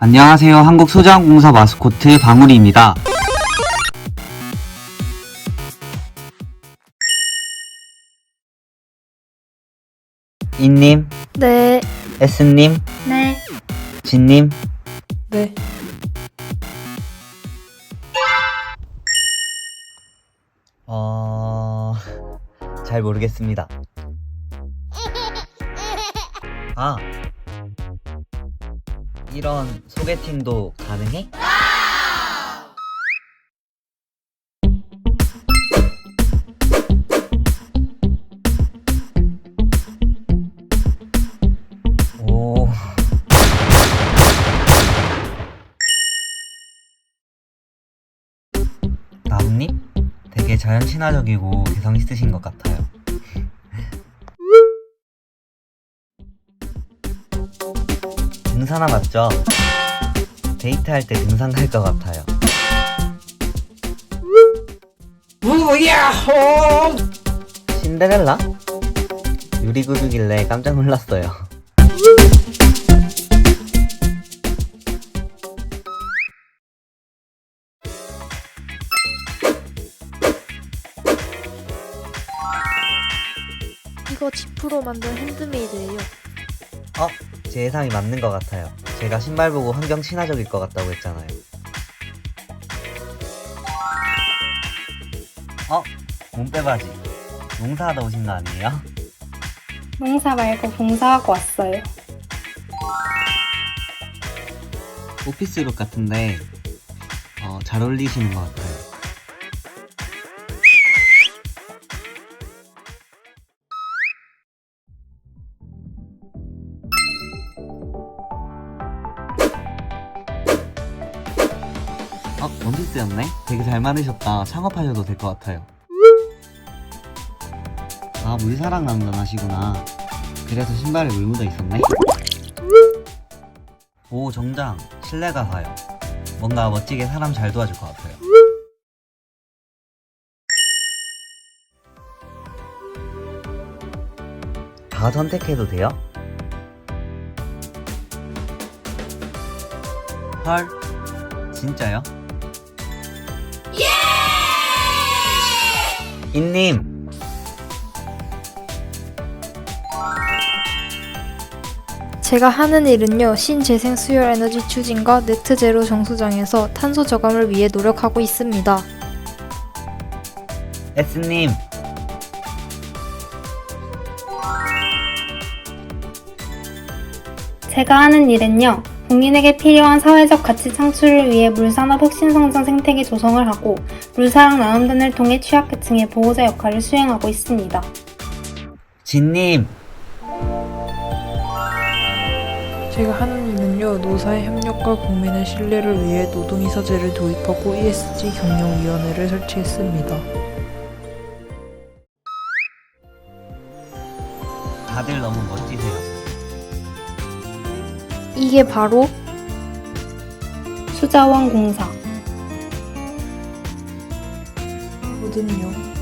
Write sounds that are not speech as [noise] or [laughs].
안녕하세요. 한국소장공사 마스코트 방울이입니다. 인님, 네, S님, 네, 진님, 네. 어... 잘 모르겠습니다. [laughs] 아, 이런 소개팅도 가능해? 오. 나뭇님? 되게 자연 친화적이고 개성 있으신 것 같아요. 등산화 맞죠? 데이트할 때 등산 갈 것 같아요. 우야호! 신데렐라? 유리구두길래 깜짝 놀랐어요. 이거 지프로 만든 핸드메이드예요. 어? 제 예상이 맞는 것 같아요. 제가 신발 보고 환경 친화적일 것 같다고 했잖아요. 어? 몸빼바지. 농사하다 오신 거 아니에요? 농사 말고 봉사하고 왔어요. 오피스룩 같은데 어, 잘 어울리시는 것 같아요. 어, 원피스였네? 되게 잘 만드셨다. 창업하셔도 될 것 같아요. 아, 물사랑 남자하시구나. 그래서 신발에 물 묻어 있었네? 오, 정장. 신뢰가 가요. 뭔가 멋지게 사람 잘 도와줄 것 같아요. 다 선택해도 돼요? 헐, 진짜요? 인님, 제가 하는 일은요, 신재생 수열 에너지 추진과 네트 제로 정수장에서 탄소 저감을 위해 노력하고 있습니다. S님, 제가 하는 일은요, 국민에게 필요한 사회적 가치 창출을 위해 물산업 혁신 성장 생태계 조성을 하고 물사랑 나눔단을 통해 취약계층의 보호자 역할을 수행하고 있습니다. 진님, 제가 하는 일은요, 노사의 협력과 국민의 신뢰를 위해 노동이사제를 도입하고 ESG 경영위원회를 설치했습니다. 다들 너무 멋지세요. 이게 바로 수자원 공사. 거든요.